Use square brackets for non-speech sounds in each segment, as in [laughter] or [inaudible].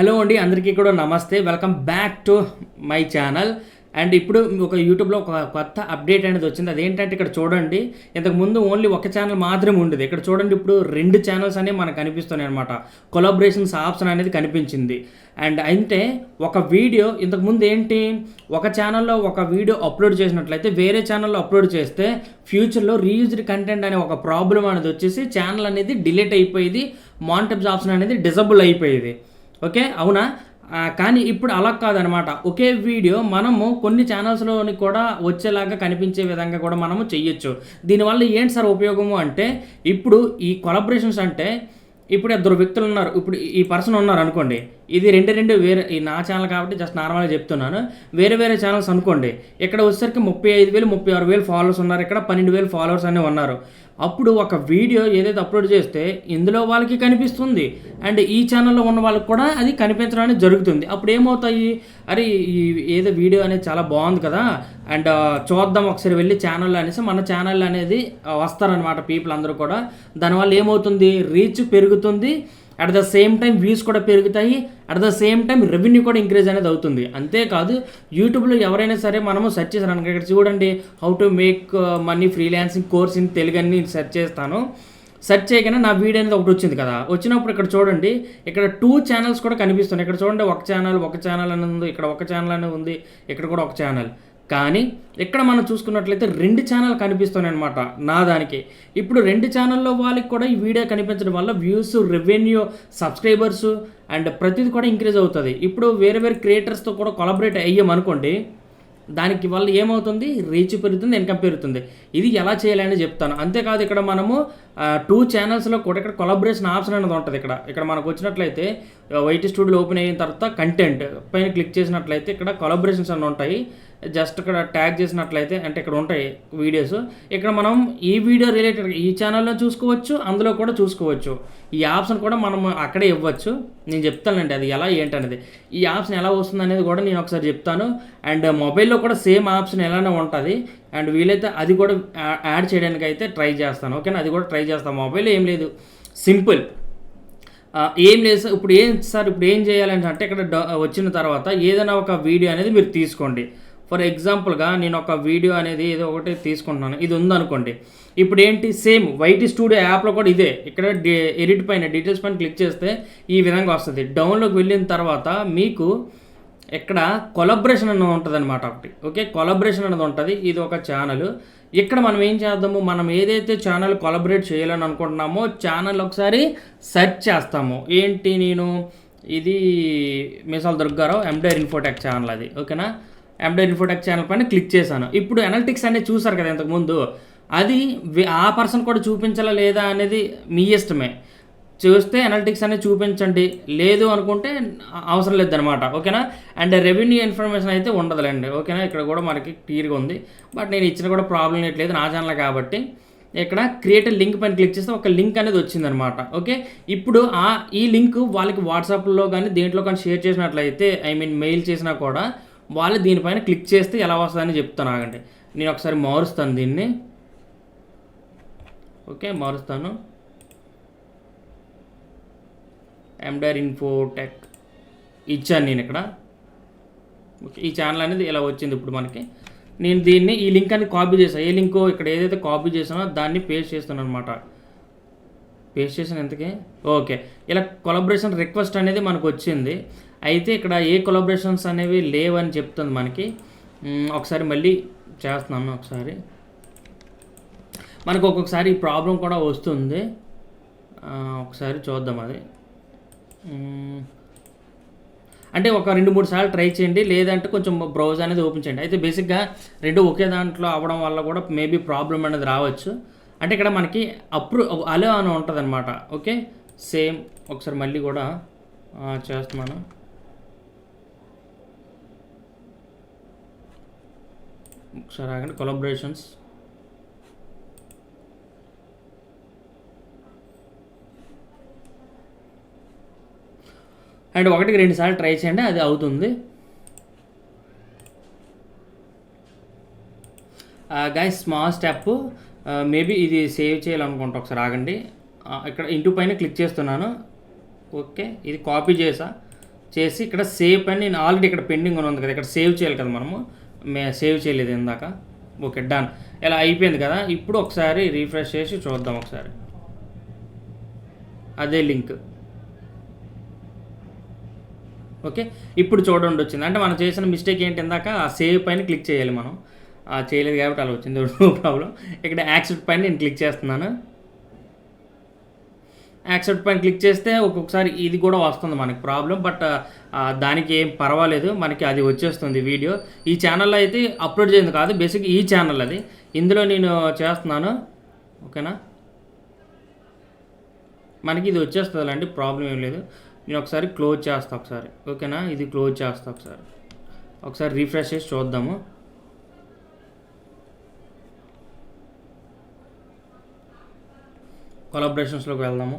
Hello అండి అందరికీ కూడా నమస్తే. Welcome back to my channel and ఇప్పుడు ఒక యూట్యూబ్లో ఒక కొత్త అప్డేట్ అనేది వచ్చింది. అదేంటంటే ఇక్కడ చూడండి ఇంతకు ముందు ఓన్లీ ఒక ఛానల్ మాత్రమే ఉండేది. ఇక్కడ చూడండి ఇప్పుడు రెండు ఛానల్స్ అనేవి మనకు కనిపిస్తున్నాయి అనమాట కొలాబరేషన్స్ ఆప్షన్ అనేది కనిపించింది. అండ్ అంటే ఒక వీడియో ఇంతకుముందు ఏంటి ఒక ఛానల్లో ఒక వీడియో అప్లోడ్ చేసినట్లయితే వేరే ఛానల్లో అప్లోడ్ చేస్తే ఫ్యూచర్లో రీయూజ్డ్ కంటెంట్ అనే ఒక ప్రాబ్లం అనేది వచ్చేసి ఛానల్ అనేది డిలీట్ అయిపోయేది. మానిటైజ్ ఆప్షన్ అనేది డిజబుల్ అయిపోయేది. ఓకే? అవునా? కానీ ఇప్పుడు అలా కాదనమాట. ఒకే వీడియో మనము కొన్ని ఛానల్స్లోని కూడా వచ్చేలాగా కనిపించే విధంగా కూడా మనము చెయ్యొచ్చు. దీనివల్ల ఏంటి సార్ ఉపయోగము అంటే ఇప్పుడు ఈ కొలబరేషన్స్ అంటే ఇప్పుడు ఇద్దరు వ్యక్తులు ఉన్నారు. ఇప్పుడు ఈ పర్సన్ ఉన్నారు అనుకోండి. ఇది రెండు రెండు వేరే ఈ నా ఛానల్ కాబట్టి జస్ట్ నార్మల్గా చెప్తున్నాను. వేరే వేరే ఛానల్స్ అనుకోండి. ఇక్కడ వచ్చేసరికి ముప్పై ఐదు వేలు ముప్పై ఆరు వేలు ఫాలోవర్స్ ఉన్నారు. ఇక్కడ పన్నెండు వేలు ఫాలోవర్స్ అనేవి ఉన్నారు. అప్పుడు ఒక వీడియో ఏదైతే అప్లోడ్ చేస్తే ఇందులో వాళ్ళకి కనిపిస్తుంది. అండ్ ఈ ఛానల్లో ఉన్న వాళ్ళకి కూడా అది కనిపించడం అనేది జరుగుతుంది. అప్పుడు ఏమవుతాయి? అరే ఈ ఏదో వీడియో అనేది చాలా బాగుంది కదా. అండ్ చూద్దాం ఒకసారి వెళ్ళి ఛానల్ అనేసి మన ఛానల్ అనేది వస్తారనమాట పీపుల్ అందరూ కూడా. దానివల్ల ఏమవుతుంది? రీచ్ పెరుగుతుంది. At the same time views కూడా పెరుగుతాయి. At the same time revenue కూడా ఇంక్రీజ్ అనేది అవుతుంది. అంతేకాదు యూట్యూబ్లో ఎవరైనా సరే మనము సెర్చ్ చేసాను అనుకో, ఇక్కడ చూడండి how to make money freelancing course in Telugu అని సెర్చ్ చేస్తాను. సెర్చ్ చేయగానే నా వీడియో అనేది ఒకటి వచ్చింది కదా. వచ్చినప్పుడు ఇక్కడ చూడండి ఇక్కడ టూ ఛానల్స్ కూడా కనిపిస్తున్నాయి. ఇక్కడ చూడండి ఒక ఛానల్ ఒక ఛానల్ అని ఉంది ఇక్కడ ఒక ఛానల్ అని ఉంది ఇక్కడ కూడా ఒక ఛానల్ కానీ ఇక్కడ మనం చూసుకున్నట్లయితే రెండు ఛానల్ కనిపిస్తున్నాయి అనమాట నా దానికి. ఇప్పుడు రెండు ఛానల్లో వాళ్ళకి కూడా ఈ వీడియో కనిపించడం వల్ల వ్యూస్ రెవెన్యూ సబ్స్క్రైబర్స్ అండ్ ప్రతిది కూడా ఇంక్రీజ్ అవుతుంది. ఇప్పుడు వేరే వేరే క్రియేటర్స్తో కూడా కొలబరేట్ అయ్యామనుకోండి దానికి వల్ల ఏమవుతుంది? రీచ్ పెరుగుతుంది ఇన్కమ్ పెరుగుతుంది. ఇది ఎలా చేయాలని చెప్తాను. అంతేకాదు ఇక్కడ మనము టూ ఛానల్స్లో కూడా ఇక్కడ కొలాబరేషన్ ఆప్షన్ అనేది ఉంటుంది ఇక్కడ. ఇక్కడ మనకు వచ్చినట్లయితే వైట్ స్టూడియో ఓపెన్ అయిన తర్వాత కంటెంట్ పైన క్లిక్ చేసినట్లయితే ఇక్కడ కొలాబరేషన్స్ అన్నీ ఉంటాయి. జస్ట్ ఇక్కడ ట్యాగ్ చేసినట్లయితే అంటే ఇక్కడ ఉంటాయి వీడియోస్ ఇక్కడ మనం ఈ వీడియో రిలేటెడ్ ఈ ఛానల్లో చూసుకోవచ్చు అందులో కూడా చూసుకోవచ్చు. ఈ ఆప్షన్ కూడా మనం అక్కడే ఇవ్వచ్చు. నేను చెప్తానండి అది ఎలా ఏంటనేది. ఈ ఆప్షన్ ఎలా వస్తుంది అనేది కూడా నేను ఒకసారి చెప్తాను. అండ్ మొబైల్లో కూడా సేమ్ ఆప్షన్ ఎలానే ఉంటుంది. అండ్ వీలైతే అది కూడా యాడ్ చేయడానికి అయితే ట్రై చేస్తాను. ఓకేనా? అది కూడా ట్రై చేస్తాను మొబైల్ ఏం లేదు. సింపుల్ ఏం లేదు సార్. ఇప్పుడు ఏం సార్? ఇప్పుడు ఏం చేయాలంటే అంటే ఇక్కడ డ- వచ్చిన తర్వాత ఏదైనా ఒక వీడియో అనేది మీరు తీసుకోండి. ఫర్ ఎగ్జాంపుల్గా నేను ఒక వీడియో అనేది ఏదో ఒకటి తీసుకుంటున్నాను. ఇది ఉందనుకోండి. ఇప్పుడు ఏంటి సేమ్ వైట్ స్టూడియో యాప్లో కూడా ఇదే. ఇక్కడ ఎడిట్ పైన డీటెయిల్స్ పైన క్లిక్ చేస్తే ఈ విధంగా వస్తుంది. డౌన్లోకి వెళ్ళిన తర్వాత మీకు ఇక్కడ కొలబరేషన్ అని ఉంటుంది అనమాట ఒకటి. ఓకే? కొలబరేషన్ అనేది ఉంటుంది. ఇది ఒక ఛానల్. ఇక్కడ మనం ఏం చేద్దాము? మనం ఏదైతే ఛానల్ కొలబరేట్ చేయాలని అనుకుంటున్నామో ఛానల్ ఒకసారి సెర్చ్ చేస్తాము. ఏంటి నేను? ఇది మిసాల్ దుర్గారావు ఎండైర్ ఇన్ఫోటెక్ ఛానల్ అది. ఓకేనా? ఎండైర్ ఇన్ఫోటెక్ ఛానల్ పైన క్లిక్ చేశాను. ఇప్పుడు అనలిటిక్స్ అనేది చూసారు కదా ఇంతకుముందు. అది ఆ పర్సన్ కూడా చూపించాలా లేదా అనేది మీ ఇష్టమే చూస్తే అనలిటిక్స్ అనేది చూపించండి. లేదు అనుకుంటే అవసరం లేదనమాట ఓకేనా? అండ్ రెవెన్యూ ఇన్ఫర్మేషన్ అయితే ఉండదులేండి. ఓకేనా? ఇక్కడ కూడా మనకి క్లియర్గా ఉంది. బట్ నేను ఇచ్చిన కూడా ప్రాబ్లం లేదు. నా ఛానల్ కాబట్టి ఇక్కడ క్రియేట్ లింక్ పైన క్లిక్ చేస్తే ఒక లింక్ అనేది వచ్చిందనమాట ఓకే? ఇప్పుడు ఆ ఈ లింక్ వాళ్ళకి వాట్సాప్లో కానీ దేంట్లో కానీ షేర్ చేసినట్లయితే ఐ మీన్ మెయిల్ చేసినా కూడా వాళ్ళు దీనిపైన క్లిక్ చేస్తే ఎలా వస్తుందని చెప్తాను ఆగండి. నేను ఒకసారి మారుస్తాను దీన్ని. ఓకే మారుస్తాను. ఎండర్ ఇన్ఫోటెక్ ఇచ్చాను నేను ఇక్కడ. ఓకే ఈ ఛానల్ అనేది ఇలా వచ్చింది ఇప్పుడు మనకి. నేను దీన్ని ఈ లింక్ అని కాపీ చేశాను ఏ లింక్ ఇక్కడ ఏదైతే కాపీ చేసానో దాన్ని పేస్ట్ చేస్తాను అనమాట పేస్ట్ చేసిన ఎంతకి? ఓకే ఇలా కొలబరేషన్ రిక్వెస్ట్ అనేది మనకు వచ్చింది. అయితే ఇక్కడ ఏ కొలాబరేషన్స్ అనేవి లేవని చెప్తుంది మనకి. ఒకసారి మళ్ళీ చేస్తున్నాను ఒకసారి. మనకు ఒక్కొక్కసారి ఈ ప్రాబ్లం కూడా వస్తుంది. ఒకసారి చూద్దాం అది. అంటే ఒక రెండు మూడు సార్లు ట్రై చేయండి లేదంటే కొంచెం బ్రౌజ్ అనేది ఓపెన్ చేయండి. అయితే బేసిక్గా రెండు ఒకే దాంట్లో అవ్వడం వల్ల కూడా మేబీ ప్రాబ్లం అనేది రావచ్చు. అంటే ఇక్కడ మనకి అప్రూ అలో అని ఉంటుంది అనమాట ఓకే సేమ్ ఒకసారి మళ్ళీ కూడా చేస్తున్నాను. ఒకసారి ఆగండి. కొలాబరేషన్స్ అండ్ ఒకటికి రెండు సార్లు ట్రై చేయండి అది అవుతుంది. గైస్ స్మాల్ స్టెప్ మేబీ ఇది సేవ్ చేయాలనుకుంటా. ఒకసారి ఆగండి. ఇక్కడ ఇంటూ పైన క్లిక్ చేస్తున్నాను. ఓకే ఇది కాపీ చేసా. చేసి ఇక్కడ సేవ్ పని నేను ఆల్రెడీ ఇక్కడ పెండింగ్ అని ఉంది కదా ఇక్కడ సేవ్ చేయాలి కదా మనము. మే సేవ్ చేయలేదు ఇందాక. Okay done. ఇలా అయిపోయింది కదా ఇప్పుడు ఒకసారి రీఫ్రెష్ చేసి చూద్దాం ఒకసారి. అదే లింక్. ఓకే ఇప్పుడు చూడండి వచ్చింది. అంటే మనం చేసిన మిస్టేక్ ఏంటి ఇందాక? ఆ సేవ్ పైన క్లిక్ చేయాలి మనం. ఆ చేయలేదు కాబట్టి అలా వచ్చింది. [laughs] No problem. ఇక్కడ యాక్సెప్ట్ పైన నేను క్లిక్ చేస్తున్నాను. యాక్సెప్ట్ పైన క్లిక్ చేస్తే ఒక్కొక్కసారి ఇది కూడా వస్తుంది మనకి ప్రాబ్లం బట్ దానికి ఏం పర్వాలేదు మనకి అది వచ్చేస్తుంది వీడియో. ఈ ఛానల్లో అయితే అప్లోడ్ చేసింది కాదు బేసిక్ ఈ ఛానల్ అది. ఇందులో నేను చేస్తున్నాను ఓకేనా? మనకి ఇది వచ్చేస్తుంది అండి ప్రాబ్లం ఏం లేదు. నేను ఒకసారి క్లోజ్ చేస్తా ఒకసారి ఓకేనా? ఇది క్లోజ్ చేస్తా ఒకసారి. ఒకసారి రీఫ్రెష్ చేసి చూద్దాము. కొలాబరేషన్స్లోకి వెళ్దాము.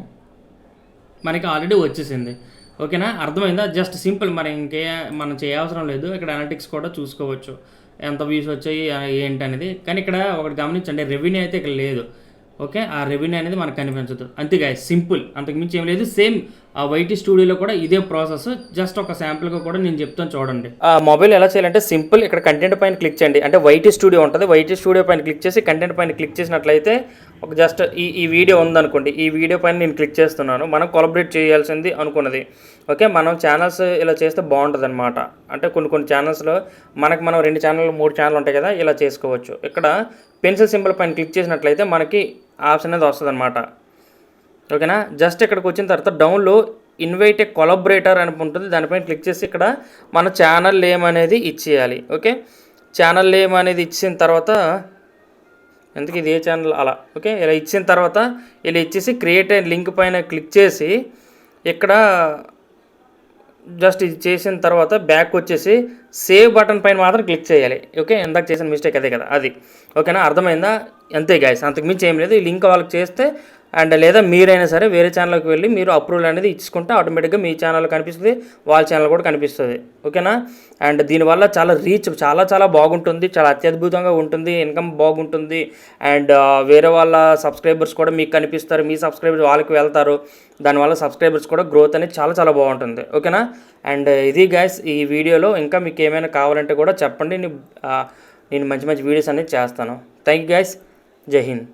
మనకి ఆల్రెడీ వచ్చేసింది. ఓకేనా? అర్థమైందా? జస్ట్ సింపుల్ మరి ఇంకే మనం చేయవసరం లేదు. ఇక్కడ అనలిటిక్స్ కూడా చూసుకోవచ్చు. ఎంత వ్యూస్ వచ్చాయి ఏంటి అనేది. కానీ ఇక్కడ ఒకటి గమనించండి రెవెన్యూ అయితే ఇక్కడ లేదు. ఓకే? ఆ రెవెన్యూ అనేది మనకు కనిపించదు. అంతేగా సింపుల్ అంతకుమించి ఏం లేదు. సేమ్ ఆ వైటీ స్టూడియోలో కూడా ఇదే ప్రాసెస్. జస్ట్ ఒక శాంపుల్గా కూడా నేను చెప్తాను చూడండి. ఆ మొబైల్ ఎలా చేయాలంటే సింపుల్ ఇక్కడ కంటెంట్ పైన క్లిక్ చేయండి. అంటే వైటీ స్టూడియో ఉంటుంది. వైటీ స్టూడియో పైన క్లిక్ చేసి కంటెంట్ పైన క్లిక్ చేసినట్లయితే ఒక జస్ట్ ఈ ఈ వీడియో ఉందనుకోండి. ఈ వీడియో పైన నేను క్లిక్ చేస్తున్నాను. మనం కొలబరేట్ చేయాల్సింది అనుకున్నది. ఓకే? మనం ఛానల్స్ ఇలా చేస్తే బాగుంటుంది అనమాట అంటే కొన్ని కొన్ని ఛానల్స్లో మనకు మనం రెండు ఛానల్ మూడు ఛానల్ ఉంటాయి కదా ఇలా చేసుకోవచ్చు. ఇక్కడ పెన్సిల్ సింబల్ పైన క్లిక్ చేసినట్లయితే మనకి ఆప్షన్ అనేది వస్తుంది అనమాట ఓకేనా? జస్ట్ ఇక్కడికి వచ్చిన తర్వాత డౌన్లో ఇన్వైట్ ఏ కొలబరేటర్ అని ఉంటుంది. దానిపైన క్లిక్ చేసి ఇక్కడ మన ఛానల్ నేమ్ అనేది ఇచ్చేయాలి. ఓకే? ఛానల్ నేమ్ అనేది ఇచ్చిన తర్వాత ఎందుకు ఇది ఏ ఛానల్ అలా. ఓకే? ఇలా ఇచ్చిన తర్వాత ఇలా ఇచ్చేసి క్రియేట్ అయిన లింక్ పైన క్లిక్ చేసి ఇక్కడ జస్ట్ ఇది చేసిన తర్వాత బ్యాక్ వచ్చేసి సేవ్ బటన్ పైన మాత్రం క్లిక్ చేయాలి. ఓకే? ఇందాక చేసిన మిస్టేక్ అదే కదా అది. ఓకేనా? అర్థమైందా? అంతే గాయస్ అంతకు మించి ఏం లేదు. ఈ లింక్ వాళ్ళకి చేస్తే అండ్ లేదా మీరైనా సరే వేరే ఛానల్కి వెళ్ళి మీరు అప్రూవల్ అనేది ఇచ్చుకుంటే ఆటోమేటిక్గా మీ ఛానల్ కనిపిస్తుంది వాళ్ళ ఛానల్ కూడా కనిపిస్తుంది. ఓకేనా? అండ్ దీనివల్ల చాలా రీచ్ చాలా చాలా బాగుంటుంది చాలా అత్యద్భుతంగా ఉంటుంది ఇన్కమ్ బాగుంటుంది. అండ్ వేరే వాళ్ళ సబ్స్క్రైబర్స్ కూడా మీకు కనిపిస్తారు మీ సబ్స్క్రైబర్స్ వాళ్ళకి వెళ్తారు. దానివల్ల సబ్స్క్రైబర్స్ కూడా గ్రోత్ అనేది చాలా చాలా బాగుంటుంది. ఓకేనా? అండ్ ఇది గైస్ ఈ వీడియోలో ఇంకా మీకు ఏమైనా కావాలంటే కూడా చెప్పండి. నేను నేను మంచి మంచి వీడియోస్ అనేది చేస్తాను. థ్యాంక్ యూ గైస్ జై హింద్.